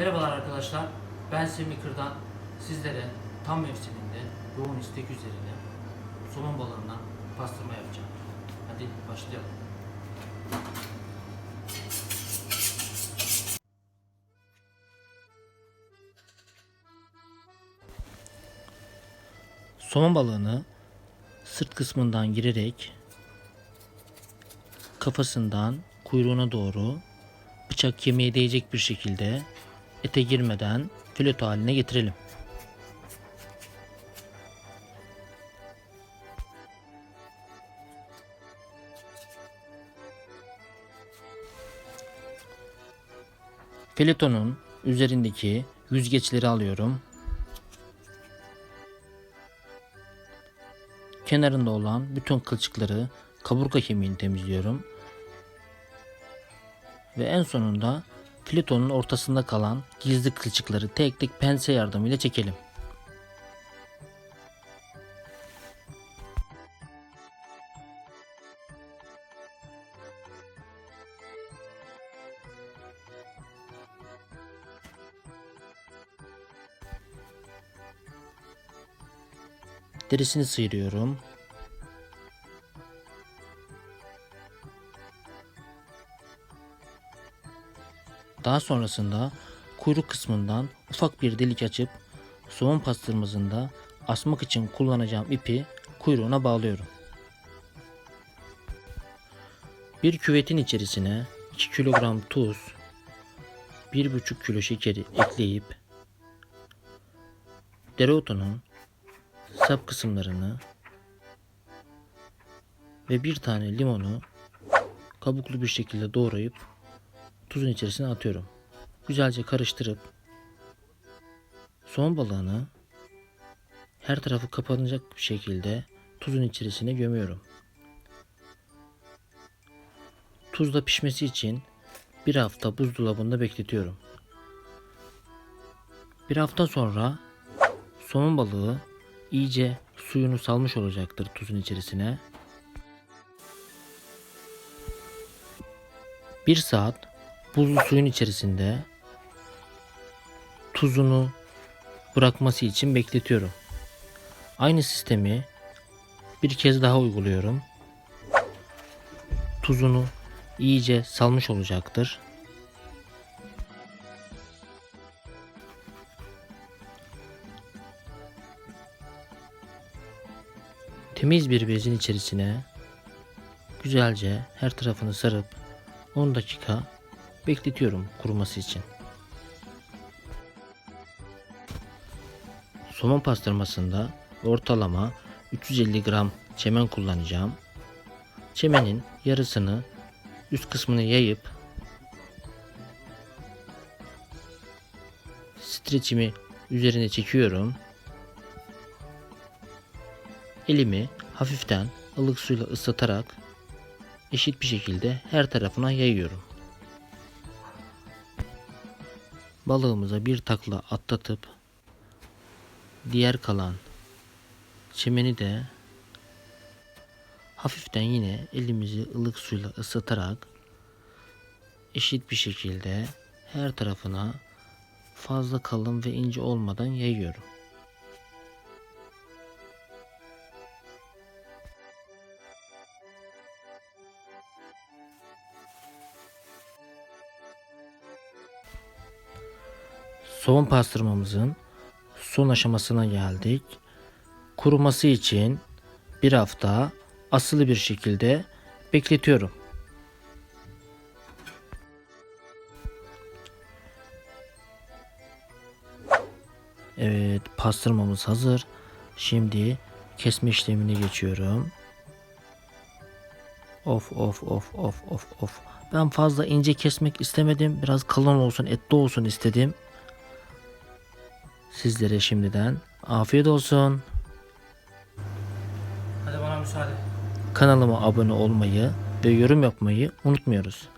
Merhabalar arkadaşlar. Ben Semih Kırdan. Sizlere tam mevsiminde yoğun istek üzerine somon balığından pastırma yapacağım. Hadi başlayalım. Somon balığını sırt kısmından girerek kafasından kuyruğuna doğru bıçak kemiğe değecek bir şekilde ete girmeden fileto haline getirelim. Filetonun üzerindeki yüzgeçleri alıyorum. Kenarında olan bütün kılçıkları kaburga kemiğini temizliyorum. Ve en sonunda filetonun ortasında kalan gizli kılçıkları tek tek pense yardımıyla çekelim. Derisini sıyırıyorum. Daha sonrasında kuyruk kısmından ufak bir delik açıp soğan pastırmasında asmak için kullanacağım ipi kuyruğuna bağlıyorum. Bir küvetin içerisine 2 kilogram tuz, 1,5 kilo şekeri ekleyip dereotunun sap kısımlarını ve bir tane limonu kabuklu bir şekilde doğrayıp tuzun içerisine atıyorum. Güzelce karıştırıp soğan balığını her tarafı kapanacak bir şekilde tuzun içerisine gömüyorum. Tuzla pişmesi için bir hafta buzdolabında bekletiyorum. Bir hafta sonra soğan balığı iyice suyunu salmış olacaktır tuzun içerisine. Bir saat buzlu suyun içerisinde tuzunu bırakması için bekletiyorum. Aynı sistemi bir kez daha uyguluyorum. Tuzunu iyice salmış olacaktır. Temiz bir bezin içerisine güzelce her tarafını sarıp 10 dakika bekletiyorum kuruması için. Somon pastırmasında ortalama 350 gram çemen kullanacağım. Çemenin yarısını üst kısmını yayıp streçimi üzerine çekiyorum. Elimi hafiften ılık suyla ıslatarak eşit bir şekilde her tarafına yayıyorum. Balığımıza bir takla atlatıp diğer kalan çimeni de hafiften yine elimizi ılık suyla ıslatarak eşit bir şekilde her tarafına fazla kalın ve ince olmadan yayıyorum. Soğan pastırmamızın son aşamasına geldik. Kuruması için bir hafta asılı bir şekilde bekletiyorum. Evet pastırmamız hazır. Şimdi kesme işlemine geçiyorum. Of of of of of of. Ben fazla ince kesmek istemedim. Biraz kalın olsun, etli olsun istedim. Sizlere şimdiden afiyet olsun. Hadi bana müsaade. Kanalıma abone olmayı ve yorum yapmayı unutmuyoruz.